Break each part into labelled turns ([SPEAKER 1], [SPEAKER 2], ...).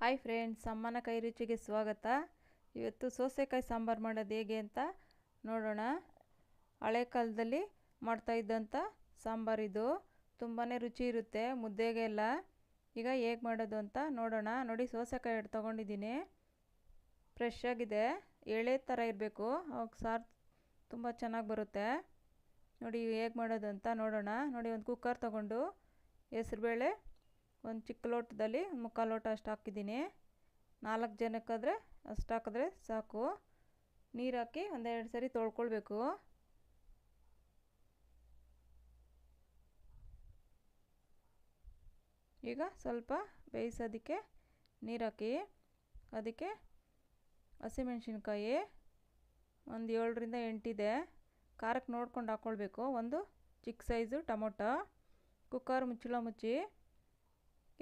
[SPEAKER 1] Hi friends, ಅಮ್ಮನ ಕೈ ರುಚಿಗೆ ಸ್ವಾಗತ. ಇವತ್ತು ಸೋಸೆಕಾಯಿ ಸಾಂಬಾರು ಮಾಡೋದು ಹೇಗೆ ಅಂತ ನೋಡೋಣ. ಹಳೆ ಕಾಲದಲ್ಲಿ ಮಾಡ್ತಾಯಿದ್ದಂಥ ಸಾಂಬಾರಿದು ತುಂಬಾ ರುಚಿ ಇರುತ್ತೆ ಮುದ್ದೆಗೆಲ್ಲ ಈಗ ಹೇಗೆ ಮಾಡೋದು ಅಂತ ನೋಡೋಣ. ನೋಡಿ, ಸೋಸೆಕಾಯಿ ಎರಡು ತೊಗೊಂಡಿದ್ದೀನಿ. ಫ್ರೆಶ್ ಆಗಿದೆ. ಎಳೆ ಥರ ಇರಬೇಕು. ಅವಾಗ ಸಾರು ತುಂಬ ಚೆನ್ನಾಗಿ ಬರುತ್ತೆ. ನೋಡಿ, ಹೇಗೆ ಮಾಡೋದು ಅಂತ ನೋಡೋಣ. ನೋಡಿ, ಒಂದು ಕುಕ್ಕರ್ ತೊಗೊಂಡು ಹೆಸ್ರುಬೇಳೆ ಒಂದು ಚಿಕ್ಕ ಲೋಟದಲ್ಲಿ ಮುಕ್ಕಾಲು ಲೋಟ ಅಷ್ಟು ಹಾಕಿದ್ದೀನಿ. ನಾಲ್ಕು ಜನಕ್ಕಾದರೆ ಅಷ್ಟು ಹಾಕಿದ್ರೆ ಸಾಕು. ನೀರು ಹಾಕಿ ಒಂದೆರಡು ಸರಿ ತೊಳ್ಕೊಳ್ಬೇಕು. ಈಗ ಸ್ವಲ್ಪ ಬೇಯಿಸೋದಕ್ಕೆ ನೀರು ಹಾಕಿ, ಅದಕ್ಕೆ ಹಸಿಮೆಣ್ಸಿನ್ಕಾಯಿ ಒಂದು ಏಳರಿಂದ ಎಂಟಿದೆ ಖಾರಕ್ಕೆ ನೋಡ್ಕೊಂಡು ಹಾಕ್ಕೊಳ್ಬೇಕು ಒಂದು ಚಿಕ್ಕ ಸೈಜು ಟೊಮೊಟೊ, ಕುಕ್ಕರ್ ಮುಚ್ಚಳ ಮುಚ್ಚಿ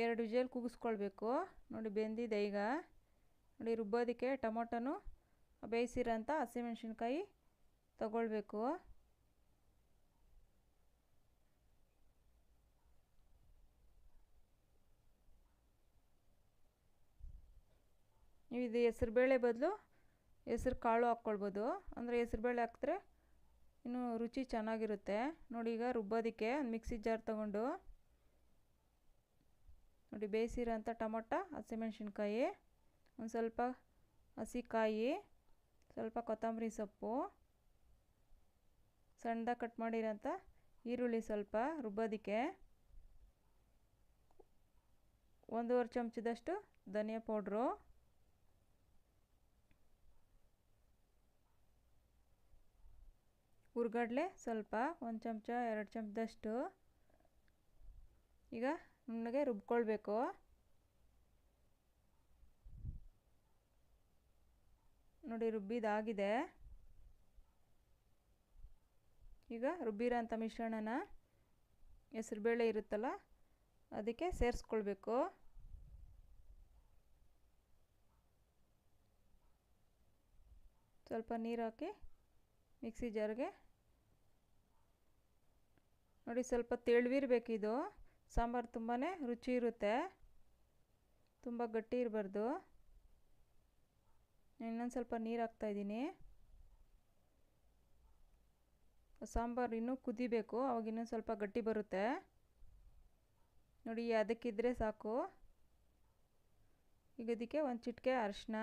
[SPEAKER 1] ಎರಡು ವಿಜಲ್ ಕೂಗಿಸ್ಕೊಳ್ಬೇಕು. ನೋಡಿ ಬೆಂದಿದೆ ಈಗ. ನೋಡಿ ರುಬ್ಬೋದಕ್ಕೆ ಟೊಮೊಟೊನು ಬೇಯಿಸಿರೋಂಥ ಹಸಿಮೆಣ್ಸಿನ್ಕಾಯಿ ತಗೊಳ್ಬೇಕು. ನೀವು ಇದು ಹೆಸ್ರುಬೇಳೆ ಬದಲು ಹೆಸ್ರು ಕಾಳು ಹಾಕ್ಕೊಳ್ಬೋದು. ಅಂದರೆ ಹೆಸ್ರುಬೇಳೆ ಹಾಕಿದ್ರೆ ಇನ್ನೂ ರುಚಿ ಚೆನ್ನಾಗಿರುತ್ತೆ. ನೋಡಿ ಈಗ ರುಬ್ಬೋದಕ್ಕೆ ಒಂದು ಮಿಕ್ಸಿ ಜಾರ್ ತೊಗೊಂಡು ನೋಡಿ ಬೇಯಿಸಿರೋಂಥ ಟೊಮೊಟೊ, ಹಸಿಮೆಣ್ಸಿನ್ಕಾಯಿ, ಒಂದು ಸ್ವಲ್ಪ ಹಸಿಕಾಯಿ, ಸ್ವಲ್ಪ ಕೊತ್ತಂಬರಿ ಸೊಪ್ಪು ಸಣ್ಣದಾಗಿ ಕಟ್ ಮಾಡಿರೋಂಥ ಈರುಳ್ಳಿ ಸ್ವಲ್ಪ ರುಬ್ಬೋದಕ್ಕೆ, ಒಂದೂವರೆ ಚಮಚದಷ್ಟು ಧನಿಯಾ ಪೌಡ್ರು, ಹುರ್ಗಡ್ಲೆ ಸ್ವಲ್ಪ ಒಂದು ಚಮಚ, ಎರಡು ಚಮಚದಷ್ಟು, ಈಗ ನುಣ್ಣಗೆ ರುಬ್ಕೊಳ್ಬೇಕು. ನೋಡಿ ರುಬ್ಬಿದಾಗಿದೆ. ಈಗ ರುಬ್ಬಿರೋಂಥ ಮಿಶ್ರಣನ ಹೆಸರುಬೇಳೆ ಇರುತ್ತಲ್ಲ, ಅದಕ್ಕೆ ಸೇರಿಸ್ಕೊಳ್ಬೇಕು. ಸ್ವಲ್ಪ ನೀರು ಹಾಕಿ ಮಿಕ್ಸಿ ಜಾರ್ಗೆ. ನೋಡಿ ಸ್ವಲ್ಪ ತೆಳುವಿರಬೇಕಿದು ಸಾಂಬಾರು ತುಂಬಾ ರುಚಿ ಇರುತ್ತೆ. ತುಂಬ ಗಟ್ಟಿ ಇರಬಾರ್ದು. ಇನ್ನೊಂದು ಸ್ವಲ್ಪ ನೀರು ಹಾಕ್ತಾಯಿದ್ದೀನಿ ಸಾಂಬಾರು ಇನ್ನೂ ಕುದಿಬೇಕು, ಅವಾಗ ಇನ್ನೊಂದು ಸ್ವಲ್ಪ ಗಟ್ಟಿ ಬರುತ್ತೆ. ನೋಡಿ ಅದಕ್ಕಿದ್ರೆ ಸಾಕು. ಈಗ ಇದಕ್ಕೆ ಒಂದು ಚಿಟಿಕೆ ಅರಿಶಿನ.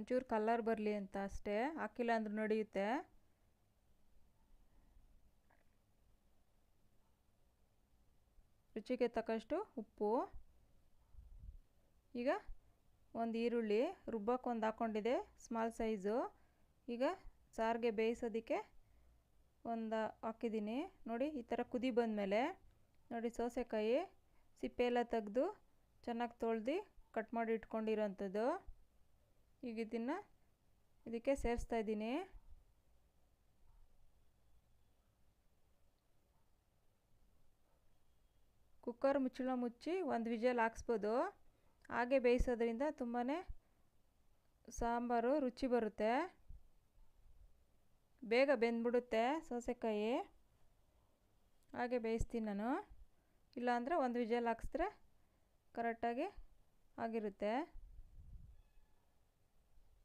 [SPEAKER 1] ಒಂಚೂರು ಕಲ್ಲರ್ ಬರಲಿ ಅಂತ ಅಷ್ಟೇ. ಹಾಕಿಲ್ಲ ಅಂದ್ರೂ ನಡೆಯುತ್ತೆ. ರುಚಿಗೆ ತಕ್ಕಷ್ಟು ಉಪ್ಪು. ಈಗ ಒಂದು ಈರುಳ್ಳಿ ರುಬ್ಬಕ್ಕೆ ಒಂದು ಹಾಕ್ಕೊಂಡಿದೆ ಸ್ಮಾಲ್ ಸೈಜು ಈಗ ಸಾರಿಗೆ ಬೇಯಿಸೋದಕ್ಕೆ ಒಂದು ಹಾಕಿದ್ದೀನಿ ನೋಡಿ, ಈ ಥರ ಕುದಿ ಬಂದಮೇಲೆ, ನೋಡಿ, ಸೋಸೆಕಾಯಿ ಸಿಪ್ಪೆ ಎಲ್ಲ ತೆಗೆದು ಚೆನ್ನಾಗಿ ತೊಳೆದು ಕಟ್ ಮಾಡಿ ಇಟ್ಕೊಂಡಿರೋಂಥದ್ದು. ಈಗ ಇದನ್ನು ಇದಕ್ಕೆ ಸೇರಿಸ್ತಾ ಇದ್ದೀನಿ. ಕುಕ್ಕರ್ ಮುಚ್ಚಳ ಮುಚ್ಚಿ ಒಂದು ವಿಜಲ್ ಹಾಕ್ಸ್ಬೋದು. ಹಾಗೆ ಬೇಯಿಸೋದ್ರಿಂದ ತುಂಬಾ ಸಾಂಬಾರು ರುಚಿ ಬರುತ್ತೆ. ಬೇಗ ಬೆಂದ್ಬಿಡುತ್ತೆ ಸೋಸೆಕಾಯಿ. ಹಾಗೆ ಬೇಯಿಸ್ತೀನಿ ನಾನು. ಇಲ್ಲಾಂದರೆ ಒಂದು ವಿಜಲ್ ಹಾಕ್ಸಿದ್ರೆ ಕರೆಕ್ಟಾಗಿ ಆಗಿರುತ್ತೆ.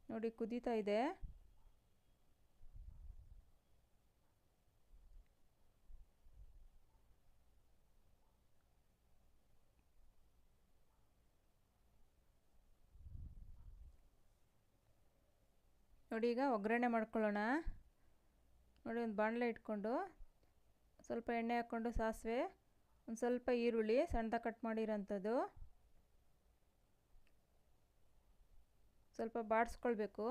[SPEAKER 1] ನೋಡಿ ಕುದೀತಾ ಇದೆ. ನೋಡಿ ಈಗ ಒಗ್ಗರಣೆ ಮಾಡ್ಕೊಳ್ಳೋಣ. ನೋಡಿ ಒಂದು ಬಾಣಲೆ ಇಟ್ಕೊಂಡು ಸ್ವಲ್ಪ ಎಣ್ಣೆ ಹಾಕ್ಕೊಂಡು ಸಾಸಿವೆ, ಒಂದು ಸ್ವಲ್ಪ ಈರುಳ್ಳಿ ಸಣ್ಣದ ಕಟ್ ಮಾಡಿರೋಂಥದ್ದು. ಸ್ವಲ್ಪ ಬಾಡಿಸ್ಕೊಳ್ಬೇಕು.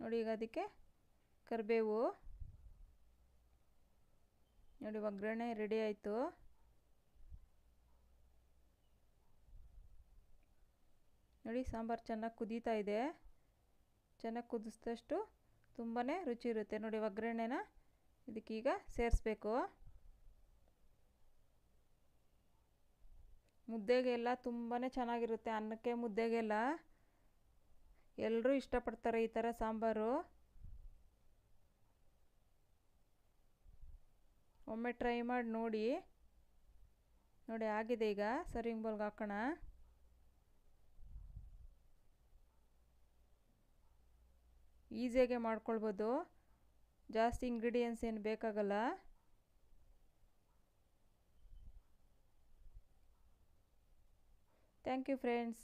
[SPEAKER 1] ನೋಡಿ ಈಗ ಅದಕ್ಕೆ ಕರಿಬೇವು. ನೋಡಿ ಒಗ್ಗರಣೆ ರೆಡಿ ಆಯಿತು. ನೋಡಿ ಸಾಂಬಾರು ಚೆನ್ನಾಗಿ ಕುದೀತಾ ಇದೆ. ಚೆನ್ನಾಗಿ ಕುದಿಸಿದಷ್ಟು ತುಂಬಾ ರುಚಿ ಇರುತ್ತೆ. ನೋಡಿ ಒಗ್ಗರಣೆನ ಇದಕ್ಕೀಗ ಸೇರಿಸ್ಬೇಕು. ಮುದ್ದೆಗೆಲ್ಲ ತುಂಬಾ ಚೆನ್ನಾಗಿರುತ್ತೆ ಅನ್ನಕ್ಕೆ ಮುದ್ದೆಗೆಲ್ಲ. ಎಲ್ಲರೂ ಇಷ್ಟಪಡ್ತಾರೆ ಈ ಥರ ಸಾಂಬಾರು. ಒಮ್ಮೆ ಟ್ರೈ ಮಾಡಿ ನೋಡಿ. ನೋಡಿ ಆಗಿದೆ ಈಗ. ಸರ್ವಿಂಗ್ ಬೌಲ್ಗೆ ಹಾಕೋಣ. ಈಸಿಯಾಗೆ ಮಾಡ್ಕೊಳ್ಬೋದು. ಜಾಸ್ತಿ ಇಂಗ್ರೀಡಿಯೆಂಟ್ಸ್ ಏನು ಬೇಕಾಗಲ್ಲ. Thank you friends.